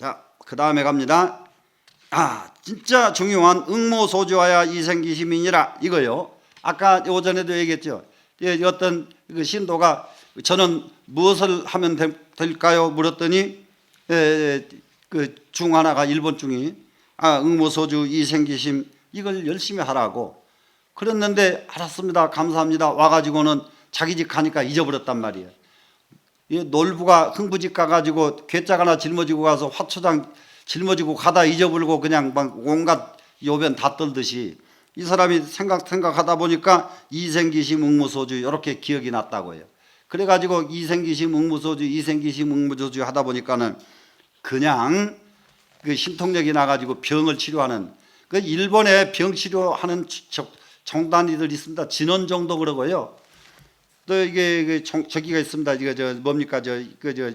자, 그 다음에 갑니다. 아, 진짜 중요한 응모소주하야 이생기시민이라 이거요. 아까 오전에도 얘기했죠. 예, 어떤 그 신도가 저는 무엇을 하면 될- 될까요? 물었더니 에, 그중 하나가 일본 중이 아, 응모소주 이생기심 이걸 열심히 하라고 그랬는데 알았습니다. 감사합니다. 와가지고는 자기 집 가니까 잊어버렸단 말이에요. 이 놀부가 흥부집 가가지고 괴짝 하나 짊어지고 가서 화초장 짊어지고 가다 잊어버리고 그냥 막 온갖 요변 다 떨듯이 이 사람이 생각 생각하다 보니까 이생기심 응무소주 이렇게 기억이 났다고 해요. 그래가지고 이생기심 응무소주 이생기심 응무소주 하다 보니까는 그냥 그 신통력이 나가지고 병을 치료하는 그 일본에 병 치료하는 저- 정단이들 있습니다. 진원 정도 그러고요. 또 이게 그 정- 저기가 있습니다. 이거 저 뭡니까 저그저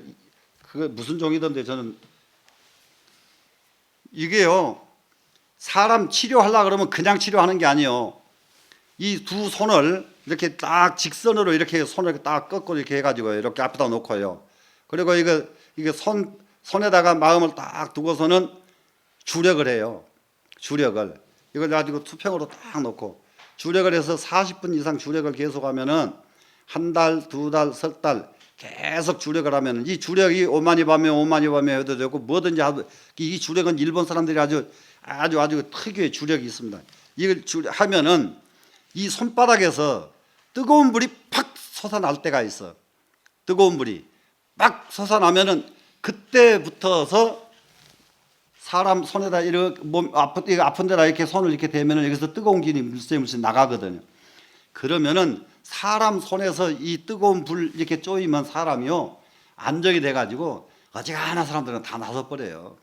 그거 무슨 종이던데 저는 이게요 사람 치료하려 그러면 그냥 치료하는 게 아니에요. 이 두 손을 이렇게 딱 직선으로 이렇게 손을 딱 꺾고 이렇게 해가지고 이렇게 앞에다 놓고요. 그리고 이거 이게 손 손에다가 마음을 딱 두고서는 주력을 해요. 주력을 이걸 가지고 투평으로 딱 놓고 주력을 해서 40분 이상 주력을 계속하면은 한 달, 두 달, 석 달 계속 주력을 하면 이 주력이 오만 이 밤에 오만 이 밤에 해도 되고 뭐든지 하도 이 주력은 일본 사람들이 아주 아주 아주 특유의 주력이 있습니다. 이걸 주, 하면은 이 손바닥에서 뜨거운 불이 팍 솟아날 때가 있어. 뜨거운 불이 막 솟아나면은 그때부터서 사람 손에다 이렇게 몸 아픈 아픈 데다 이렇게 손을 이렇게 대면은 여기서 뜨거운 기운이 물세물세 나가거든요. 그러면은 사람 손에서 이 뜨거운 불 이렇게 쪼이면 사람이요 안정이 돼가지고 어지간한 사람들은 다 나서 버려요.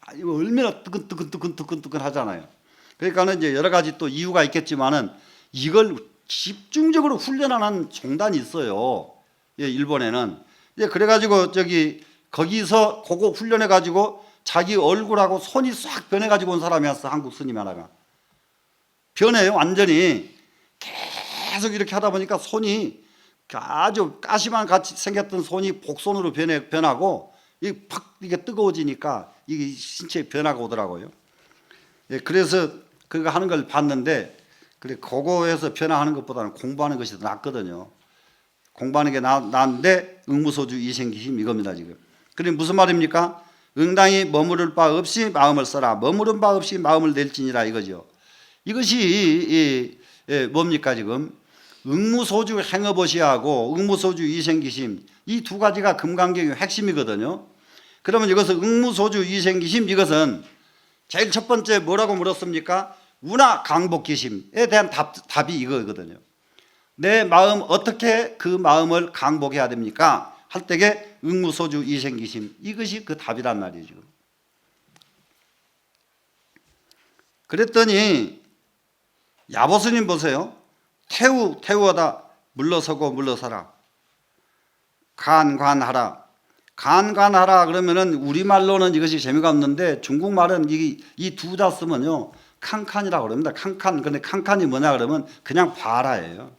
아, 이거 얼마나 뜨끈뜨끈 뜨끈 뜨끈 뜨끈 하잖아요. 그러니까는 이제 여러 가지 또 이유가 있겠지만은 이걸 집중적으로 훈련하는 종단이 있어요. 예, 일본에는. 예, 그래가지고 저기 거기서 그거 훈련해가지고 자기 얼굴하고 손이 싹 변해가지고 온 사람이었어 한국 스님 하나가. 변해요 완전히 계속 이렇게 하다 보니까 손이 아주 가시만 같이 생겼던 손이 복손으로 변해 변하고 이팍 이게 뜨거워지니까 이게 신체에 변화가 오더라고요. 예, 그래서 그거 하는 걸 봤는데 그래 그거에서 변화하는 것보다는 공부하는 것이 더 낫거든요. 공부하는 게 나, 나은데 응무소주 이생기심 이겁니다 지금. 그래 무슨 말입니까? 응당이 머무를 바 없이 마음을 써라. 머무른 바 없이 마음을 낼지니라 이거죠. 이것이 이, 예, 뭡니까 지금? 응무소주 행어보시하고 응무소주 이생기심 이 두 가지가 금강경의 핵심이거든요. 그러면 이것은 응무소주 이생기심 이것은 제일 첫 번째 뭐라고 물었습니까? 운하 강복기심에 대한 답, 답이 이거거든요. 내 마음 어떻게 그 마음을 강복해야 됩니까? 할 때에 응무소주 이생기심 이것이 그 답이란 말이죠. 그랬더니 야보스님 보세요. 태우 태우하다 물러서고 물러서라. 간관하라. 간관하라 그러면은 우리말로는 이것이 재미가 없는데 중국말은 이두 자 쓰면요. 칸칸이라고 그럽니다. 칸칸. 근데 칸칸이 뭐냐 그러면 그냥 봐라예요.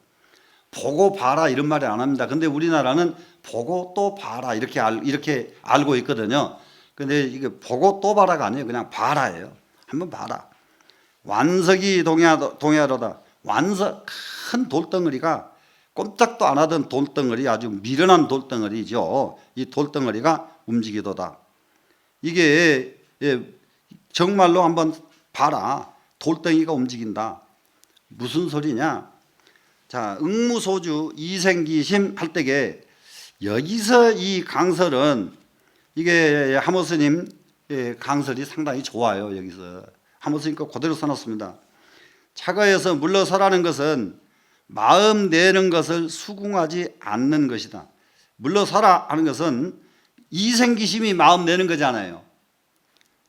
보고 봐라 이런 말이 안 합니다. 근데 우리나라는 보고 또 봐라 이렇게 알, 이렇게 알고 있거든요. 근데 이게 보고 또 봐라가 아니에요. 그냥 봐라예요. 한번 봐라. 완석이 동해하도, 동해하로다. 완석 큰 돌덩어리가 꼼짝도 안 하던 돌덩어리 아주 미련한 돌덩어리죠. 이 돌덩어리가 움직이도다. 이게 예, 정말로 한번 봐라. 돌덩이가 움직인다. 무슨 소리냐? 자, 응무소주 이생기심 할 때게 여기서 이 강설은 이게 하모스님 예, 강설이 상당히 좋아요. 여기서 하모스님 거 그대로 써놨습니다. 차가에서 물러서라는 것은 마음 내는 것을 수긍하지 않는 것이다. 물러서라 하는 것은 이생기심이 마음 내는 거잖아요.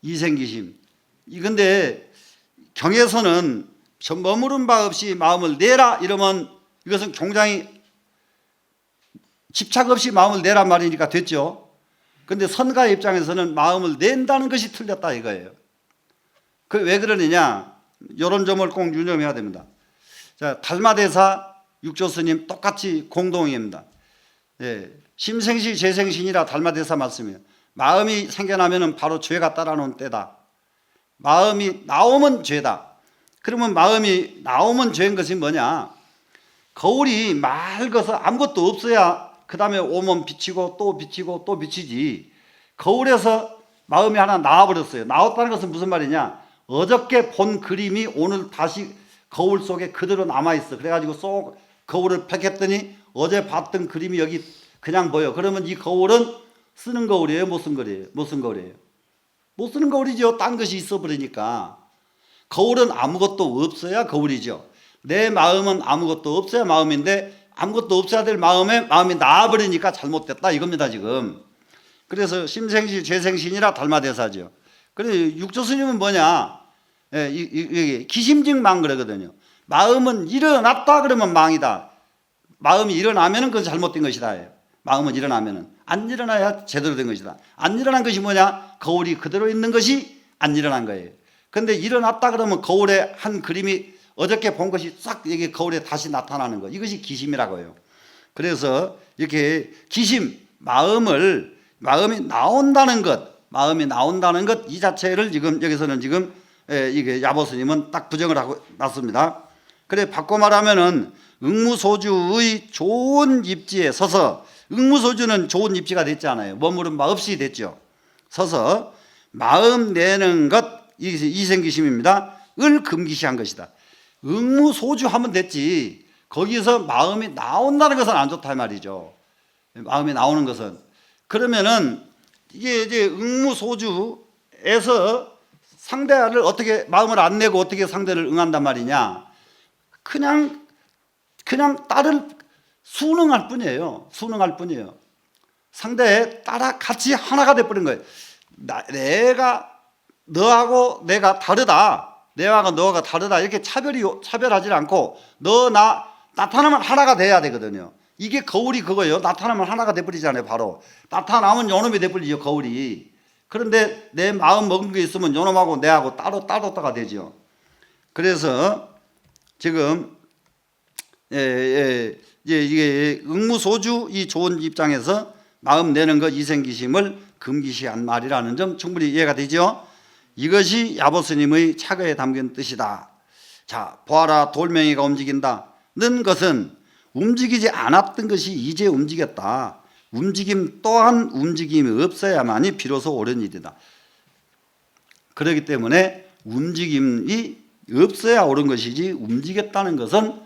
이생기심. 이건데 경에서는 저 머무른 바 없이 마음을 내라 이러면 이것은 굉장히 집착 없이 마음을 내란 말이니까 됐죠. 근데 선가의 입장에서는 마음을 낸다는 것이 틀렸다 이거예요. 그 왜 그러느냐? 이런 점을 꼭 유념해야 됩니다. 자, 달마대사 육조스님 똑같이 공동입니다. 예, 심생시 재생신이라 달마대사 말씀이에요. 마음이 생겨나면은 바로 죄가 따라놓은 때다. 마음이 나오면 죄다. 그러면 마음이 나오면 죄인 것이 뭐냐? 거울이 맑아서 아무것도 없어야 그 다음에 오면 비치고 또 비치고 또 비치지. 거울에서 마음이 하나 나와버렸어요. 나왔다는 것은 무슨 말이냐? 어저께 본 그림이 오늘 다시 거울 속에 그대로 남아있어. 그래가지고 쏙 거울을 팩했더니 어제 봤던 그림이 여기 그냥 보여. 그러면 이 거울은 쓰는 거울이에요? 못 쓴 거울이에요? 못 쓴 거울이에요? 못 쓰는 거울이죠. 딴 것이 있어 버리니까. 거울은 아무것도 없어야 거울이죠. 내 마음은 아무것도 없어야 마음인데 아무것도 없어야 될 마음에 마음이 나와버리니까 잘못됐다 이겁니다 지금. 그래서 심생시 죄생신이라 달마대사죠. 그래 육조 스님은 뭐냐? 예, 이, 이, 이 기심증망 그러거든요. 마음은 일어났다 그러면 망이다. 마음이 일어나면은 그건 잘못된 것이다. 마음은 일어나면은 안 일어나야 제대로 된 것이다. 안 일어난 것이 뭐냐? 거울이 그대로 있는 것이 안 일어난 거예요. 근데 일어났다 그러면 거울에 한 그림이 어저께 본 것이 싹 여기 거울에 다시 나타나는 거. 이것이 기심이라고 해요. 그래서 이렇게 기심, 마음을 마음이 나온다는 것, 마음이 나온다는 것 이 자체를 지금 여기서는 지금 에, 이게 야보스님은 딱 부정을 하고 놨습니다. 그래 바꿔 말하면은 응무소주의 좋은 입지에 서서 응무소주는 좋은 입지가 됐잖아요. 머무른 바 없이 됐죠. 서서 마음 내는 것 이생기심입니다. 을 금기시한 것이다. 응무소주 하면 됐지. 거기서 마음이 나온다는 것은 안 좋다 이 말이죠. 마음이 나오는 것은 그러면은 이게 이제 응무소주에서 상대를 어떻게 마음을 안 내고 어떻게 상대를 응한단 말이냐? 그냥 그냥 딸을 순응할 뿐이에요. 순응할 뿐이에요. 상대에 따라 같이 하나가 돼 버린 거예요. 나, 내가 너하고 내가 다르다. 내가 너가 다르다. 이렇게 차별이 차별하지 않고 너 나 나타나면 하나가 돼야 되거든요. 이게 거울이 그거예요. 나타나면 하나가 돼 버리잖아요, 바로. 나타나면 요놈이 돼 버리죠, 거울이. 그런데 내 마음 먹은 게 있으면 요놈하고 내하고 따로 따로 따가 되죠. 그래서 지금 예, 예, 예, 이게 응무소주 이 좋은 입장에서 마음 내는 것 이생기심을 금기시한 말이라는 점 충분히 이해가 되죠. 이것이 야보스님의 차거에 담긴 뜻이다. 자, 보아라 돌멩이가 움직인다 는 것은 움직이지 않았던 것이 이제 움직였다. 움직임 또한 움직임이 없어야만이 비로소 옳은 일이다. 그렇기 때문에 움직임이 없어야 옳은 것이지 움직였다는 것은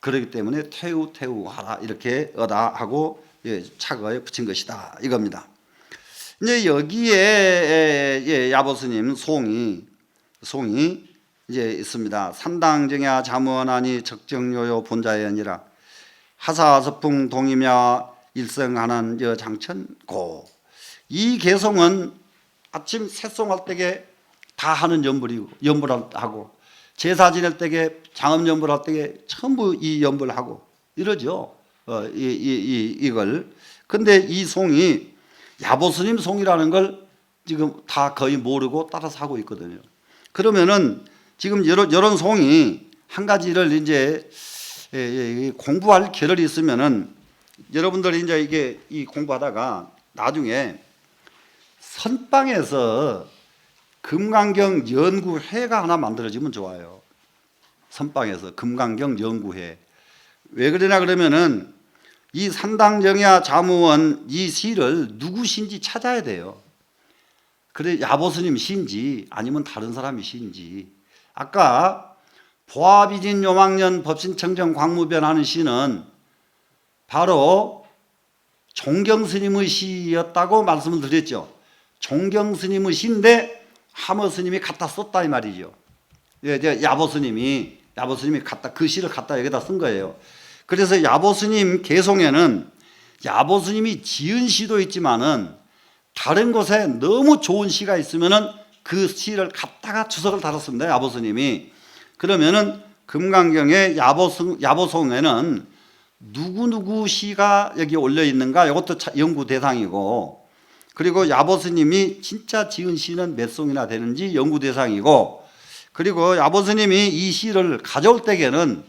그렇기 때문에 태우 태우 하라 이렇게 어다 하고 예, 차거에 붙인 것이다 이겁니다. 이제 여기에 예, 야보스님 송이 송이 이제 있습니다. 산당정야 자무원하니 적정요요 본자연이라 하사서풍 동이며 일성하는 여장천고 이 개성은 아침 새송할 때에 다 하는 연불이고 연불하고 제사 지낼 때에 장엄 연불할 때에 전부 이 연불 하고 이러죠. 어, 이, 이, 이, 이걸. 근데 이 송이 야보스님 송이라는 걸 지금 다 거의 모르고 따라서 하고 있거든요. 그러면은 지금 이런, 이런 송이 한 가지를 이제 예, 예, 공부할 겨를이 있으면은 여러분들이 이제 이게 이 공부하다가 나중에 선방에서 금강경 연구회가 하나 만들어지면 좋아요. 선방에서 금강경 연구회. 왜 그러냐 그러면은 이 산당정야 자무원 이 시를 누구신지 찾아야 돼요. 그래 야보스님 시인지 아니면 다른 사람이 시인지. 아까 보아비진 요망년 법신청정 광무변하는 시는 바로 종경스님의 시였다고 말씀을 드렸죠. 종경스님의 시인데 하머스님이 갖다 썼다 이 말이죠. 예, 이제 야보스님이 야보스님이 갖다 그 시를 갖다 여기다 쓴 거예요. 그래서 야보스님 개송에는 야보스님이 지은 시도 있지만은 다른 곳에 너무 좋은 시가 있으면은 그 시를 갖다가 주석을 달았습니다. 야보스님이 그러면은 금강경의 야보송, 야보송에는 누구누구 시가 여기 올려 있는가? 이것도 연구 대상이고. 그리고 야보스님이 진짜 지은 시는 몇 송이나 되는지 연구 대상이고. 그리고 야보스님이 이 시를 가져올 때에는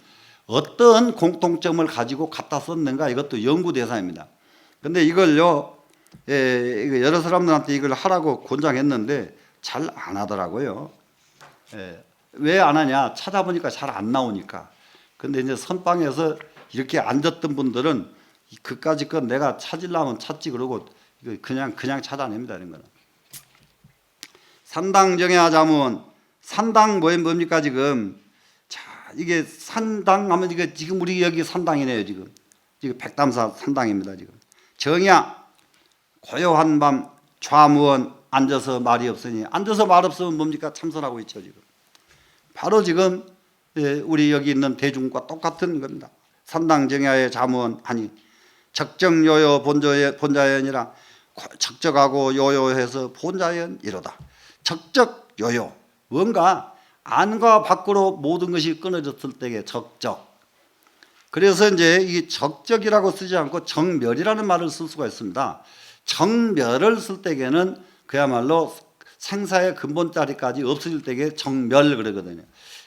어떤 공통점을 가지고 갖다 썼는가? 이것도 연구 대상입니다. 근데 이걸요 예, 여러 사람들한테 이걸 하라고 권장했는데 잘 안 하더라고요. 예, 왜 안 하냐? 찾아보니까 잘 안 나오니까. 근데 이제 선방에서 이렇게 앉았던 분들은 이 그까지 건 내가 찾으려면 찾지 그러고 그냥 그냥 찾아냅니다 이런 거는. 산당정야 자문 산당 뭐 뭡니까 지금? 자 이게 산당 하면 이게 지금 우리 여기 산당이네요 지금. 지금 백담사 산당입니다 지금. 정야 고요한 밤 좌무원 앉아서 말이 없으니 앉아서 말 없으면 뭡니까 참선하고 있죠 지금. 바로 지금 예, 우리 여기 있는 대중과 똑같은 겁니다. 산당정야의 아니 적정요요 본조의 본자연이라 고- 적적하고 요요해서 본자연 이로다. 적적요요 뭔가 안과 밖으로 모든 것이 끊어졌을 때에 적적. 그래서 이제 이 적적이라고 쓰지 않고 정멸이라는 말을 쓸 수가 있습니다. 정멸을 쓸 때에는 그야말로 생사의 근본 자리까지 없어질 때에 정멸 그러거든요.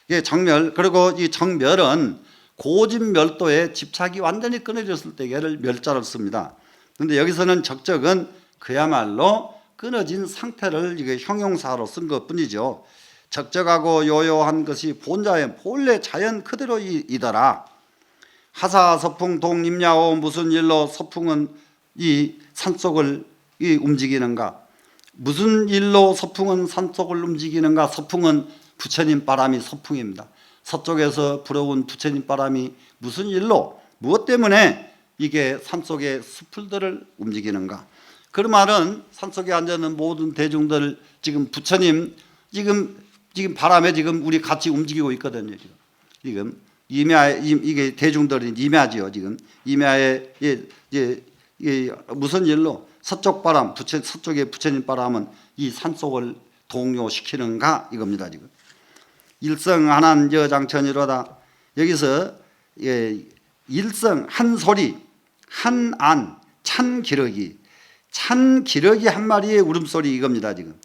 이게 정멸 그리고 이 정멸은 고진멸도에 집착이 완전히 끊어졌을 때를 멸자를 씁니다. 그런데 여기서는 적적은 그야말로 끊어진 상태를 이게 형용사로 쓴 것뿐이죠. 적적하고 요요한 것이 본자의 본래 자연 그대로이더라. 하사 서풍 동림야오 무슨 일로 서풍은 이 산속을 이 움직이는가? 무슨 일로 서풍은 산속을 움직이는가? 서풍은 부처님 바람이 서풍입니다. 서쪽에서 불어온 부처님 바람이 무슨 일로 무엇 때문에 이게 산속의 수풀들을 움직이는가? 그 말은 산속에 앉아 있는 모든 대중들 지금 부처님 지금 지금 바람에 지금 우리 같이 움직이고 있거든요. 지금 지금 임야 임- 이게 대중들이 임야지요 지금 임야에 예, 예, 예, 무슨 일로 서쪽 바람 부처 서쪽의 부처님 바람은 이 산속을 동요시키는가 이겁니다 지금. 일성한한 여장천이로다 여기서 예, 일성 한 소리 한 안 찬 기러기. 찬 기러기 한 마리의 울음소리 이겁니다 지금.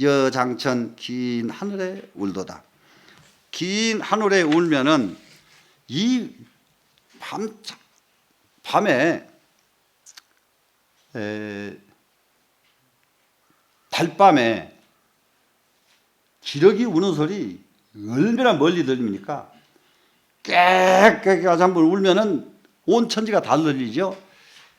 여장천 긴 하늘에 울도다. 긴 하늘에 울면은 이 밤, 밤에 에, 달밤에 기러기 우는 소리 얼마나 멀리 들립니까? 깨끗하게 한번 울면은 온 천지가 다 들리죠.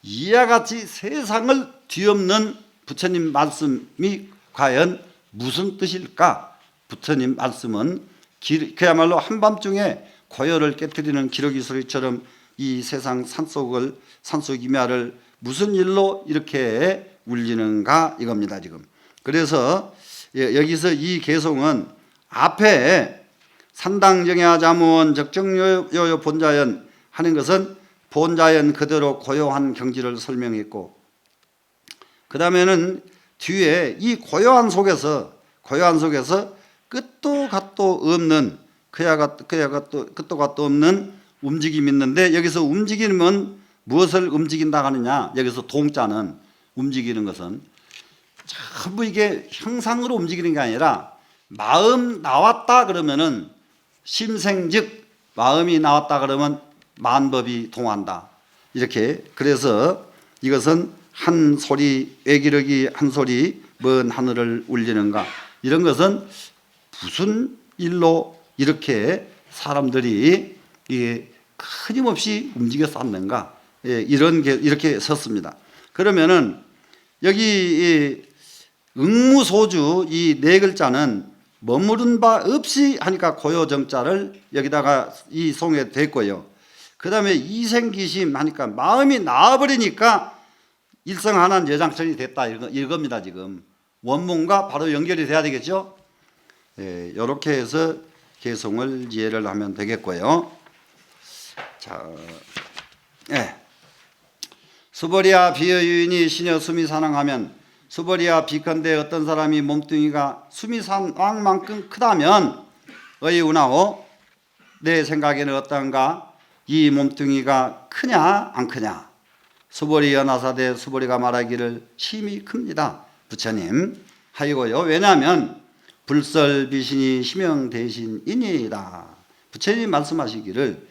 이와 같이 세상을 뒤엎는 부처님 말씀이 과연 무슨 뜻일까? 부처님 말씀은 기- 그야말로 한밤중에 고요를 깨뜨리는 기러기 소리처럼 이 세상 산속을 산속 임야를 무슨 일로 이렇게 울리는가 이겁니다 지금. 그래서 예, 여기서 이 개송은 앞에 산당정야 자무원 적정요요 본자연 하는 것은 본자연 그대로 고요한 경지를 설명했고 그 다음에는 뒤에 이 고요한 속에서 고요한 속에서 끝도 갓도 없는 그야 갓 그야 갓도 끝도 갓도 없는 움직임이 있는데 여기서 움직이면 무엇을 움직인다 하느냐? 여기서 동자는 움직이는 것은 전부 이게 형상으로 움직이는 게 아니라 마음 나왔다 그러면은 심생즉 마음이 나왔다 그러면 만법이 동한다. 이렇게 그래서 이것은 한 소리 애기력이 한 소리 먼 하늘을 울리는가? 이런 것은 무슨 일로 이렇게 사람들이 이게 끊임없이 움직여 쌌는가 예, 이런 게 이렇게 섰습니다. 그러면은 여기 이 응무소주 이 네 글자는 머무른 바 없이 하니까 고요정자를 여기다가 이 송에 됐고요. 그 다음에 이생기심 하니까 마음이 나와버리니까 일성하난 여장천이 됐다 이겁니다 지금 원문과 바로 연결이 돼야 되겠죠. 예, 이렇게 해서 개송을 이해를 하면 되겠고요. 자, 예. 수버리아 비어 유인이 시녀 수미 사랑하면 수버리아 비컨대 어떤 사람이 몸뚱이가 수미산 왕만큼 크다면 의우나오? 내 생각에는 어떤가? 이 몸뚱이가 크냐 안 크냐? 수버리 연하사대 수버리가 말하기를 심히 큽니다 부처님. 하이고요. 왜냐하면 불설 비신이 심형 대신이니이다. 부처님 말씀하시기를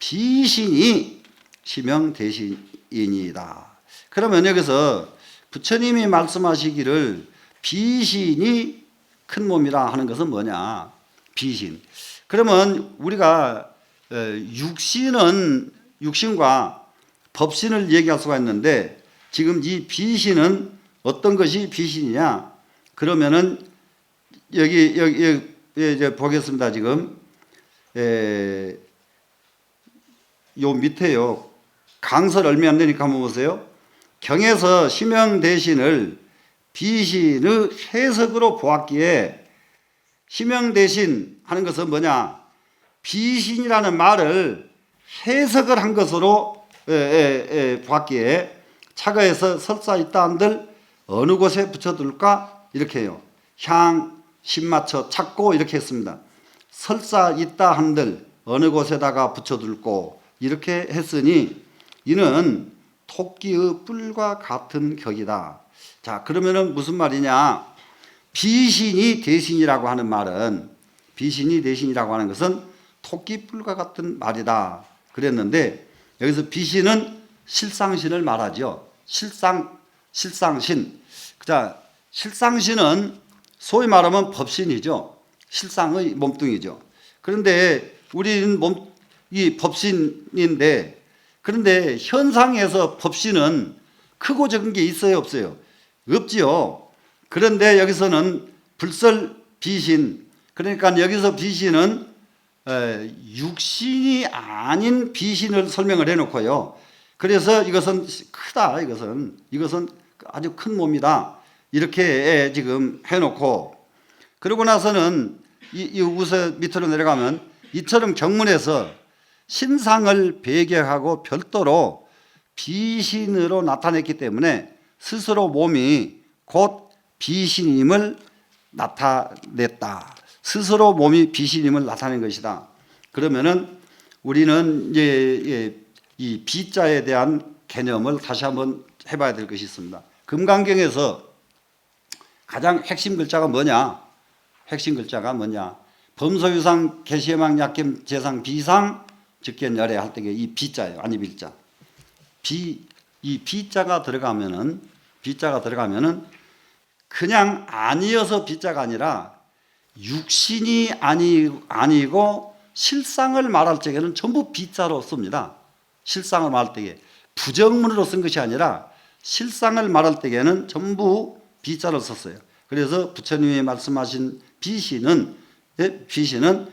비신이 심형 대신 이니이다 그러면 여기서 부처님이 말씀하시기를 비신이 큰 몸이라 하는 것은 뭐냐? 비신. 그러면 우리가 어, 육신은 육신과 법신을 얘기할 수가 있는데 지금 이 비신은 어떤 것이 비신이냐? 그러면은 여기 여기, 여기 이제 보겠습니다. 지금 에, 요 밑에요. 강설 얼마 안 되니까 한번 보세요. 경에서 심형 대신을 비신의 해석으로 보았기에 심형 대신 하는 것은 뭐냐? 비신이라는 말을 해석을 한 것으로 에, 에, 에, 보았기에 차가에서 설사 있다 한들 어느 곳에 붙여둘까 이렇게 해요. 향, 신맞춰 찾고 이렇게 했습니다. 설사 있다 한들 어느 곳에다가 붙여둘고 이렇게 했으니 이는 토끼의 뿔과 같은 격이다. 자 그러면은 무슨 말이냐? 비신이 대신이라고 하는 말은 비신이 대신이라고 하는 것은 토끼 뿔과 같은 말이다. 그랬는데 여기서 비신은 실상신을 말하죠. 실상 실상신. 자 실상신은 소위 말하면 법신이죠. 실상의 몸뚱이죠. 그런데 우리는 몸, 이 법신인데, 그런데 현상에서 법신은 크고 작은 게 있어요, 없어요? 없지요. 그런데 여기서는 불설 비신, 그러니까 여기서 비신은 에, 육신이 아닌 비신을 설명을 해놓고요. 그래서 이것은 크다, 이것은. 이것은 아주 큰 몸이다. 이렇게 지금 해놓고 그러고 나서는 이, 이 우서 밑으로 내려가면 이처럼 경문에서 신상을 배경하고 별도로 비신으로 나타냈기 때문에 스스로 몸이 곧 비신임을 나타냈다. 스스로 몸이 비신임을 나타낸 것이다. 그러면은 우리는 이제 이 비자에 대한 개념을 다시 한번 해봐야 될 것이 있습니다. 금강경에서 가장 핵심 글자가 뭐냐? 핵심 글자가 뭐냐? 범소유상 개시해망 약겜 재상 비상 즉견 열애 할 때 이. 아니 빌자. 비이 비자가 들어가면은 비자가 들어가면은 그냥 아니어서 비자가 아니라 육신이 아니 아니고 실상을 말할 적에는 전부 비자로 씁니다. 실상을 말할 때에 부정문으로 쓴 것이 아니라 실상을 말할 때에는 전부 비자를 썼어요. 그래서 부처님이 말씀하신 비신은 예, 비신은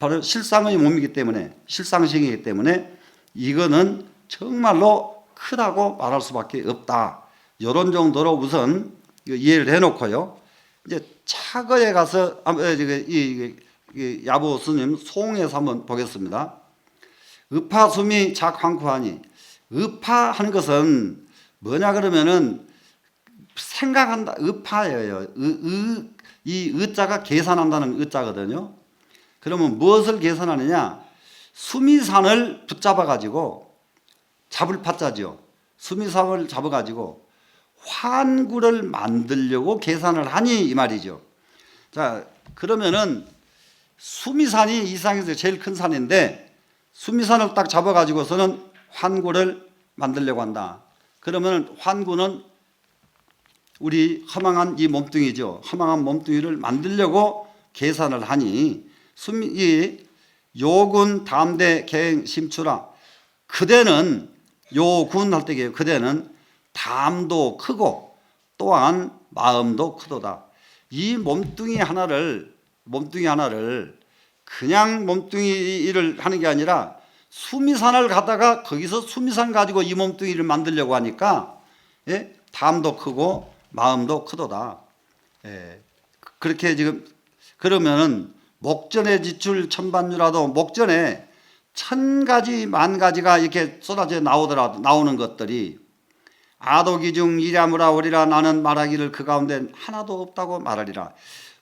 바로 실상의 몸이기 때문에 실상식이기 때문에 이거는 정말로 크다고 말할 수밖에 없다. 이런 정도로 우선 이해를 해놓고요. 이제 차거에 가서 이, 이 야보 스님 송에서 한번 보겠습니다. 의파숨이 작황쿠하니 의파하는 것은 뭐냐 그러면은 생각한다 의파예요. 이 의자가 계산한다는 의자거든요. 그러면 무엇을 계산하느냐? 수미산을 붙잡아 가지고 잡을 파자죠. 수미산을 잡아 가지고 환구를 만들려고 계산을 하니 이 말이죠. 자, 그러면은 수미산이 이 상에서 제일 큰 산인데 수미산을 딱 잡아 가지고서는 환구를 만들려고 한다. 그러면 환구는 우리 허망한 이 몸뚱이죠. 허망한 몸뚱이를 만들려고 계산을 하니 수미 이 요군 담대 갱 심추라 그대는 요군 할 때게요. 그대는 담도 크고 또한 마음도 크도다. 이 몸뚱이 하나를 몸뚱이 하나를 그냥 몸뚱이를 하는 게 아니라 수미산을 가다가 거기서 수미산 가지고 이 몸뚱이를 만들려고 하니까 예? 담도 크고 마음도 크도다. 예. 그렇게 지금 그러면은 목전에 지출 천반유라도 목전에 천 가지 만 가지가 이렇게 쏟아져 나오더라도 나오는 것들이 아도기중 이랴무라 오리라 나는 말하기를 그 가운데 하나도 없다고 말하리라.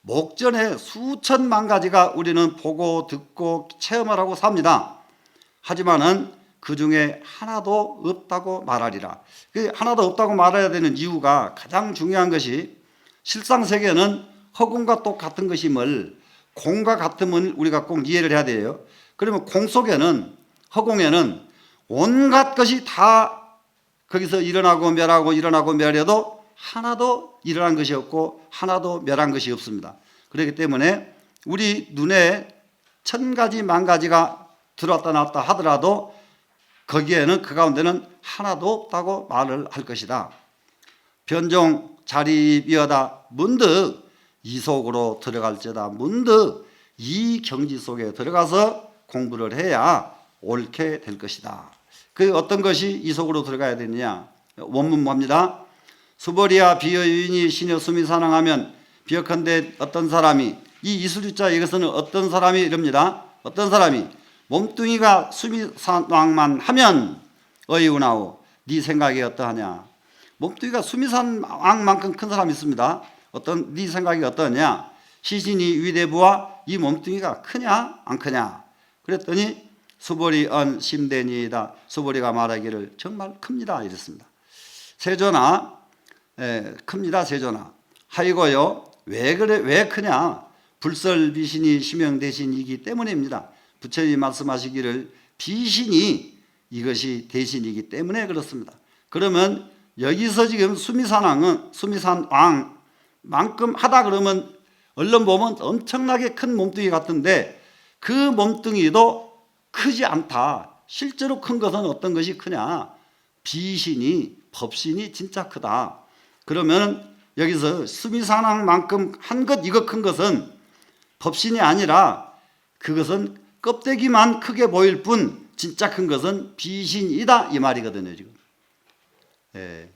목전에 수천만 가지가 우리는 보고 듣고 체험을 하고 삽니다. 하지만은 그 중에 하나도 없다고 말하리라. 그 하나도 없다고 말해야 되는 이유가 가장 중요한 것이 실상 세계는 허공과 똑같은 것임을 공과 같음을 우리가 꼭 이해를 해야 돼요. 그러면 공 속에는 허공에는 온갖 것이 다 거기서 일어나고 멸하고 일어나고 멸해도 하나도 일어난 것이 없고 하나도 멸한 것이 없습니다. 그렇기 때문에 우리 눈에 천 가지 만 가지가 들어왔다 나왔다 하더라도 거기에는 그 가운데는 하나도 없다고 말을 할 것이다. 변종 자리비어다 문득 이 속으로 들어갈지다 문득 이 경지 속에 들어가서 공부를 해야 옳게 될 것이다. 그 어떤 것이 이 속으로 들어가야 되느냐? 원문 봅니다. 수보리아 비여유인이 신여 숨이 사랑하면 비역한데 어떤 사람이 이 이수주자 이것은 어떤 사람이 이럽니다. 어떤 사람이 몸뚱이가 숨이 산왕만 하면 어이우나오 네 생각이 어떠하냐? 몸뚱이가 숨이 산왕만큼 큰 사람이 있습니다. 어떤 네 생각이 어떠냐? 시신이 위대부와 이 몸뚱이가 크냐 안 크냐? 그랬더니 수보리 언 심대니이다. 수보리가 말하기를 정말 큽니다. 이랬습니다. 세조나 에, 큽니다. 세조나 하이고요. 왜 그래 왜 크냐? 불설 비신이 심형 대신이기 때문입니다. 부처님이 말씀하시기를 비신이 이것이 대신이기 때문에 그렇습니다. 그러면 여기서 지금 수미산왕은 수미산왕 만큼 하다 그러면 얼른 보면 엄청나게 큰 몸뚱이 같은데 그 몸뚱이도 크지 않다. 실제로 큰 것은 어떤 것이 크냐? 비신이 법신이 진짜 크다. 그러면 여기서 수미산왕만큼 한 것 이거 큰 것은 법신이 아니라 그것은 껍데기만 크게 보일 뿐 진짜 큰 것은 비신이다 이 말이거든요 지금. 예,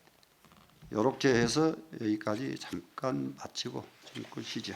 이렇게 해서 여기까지 잠깐 마치고 좀 쉬죠.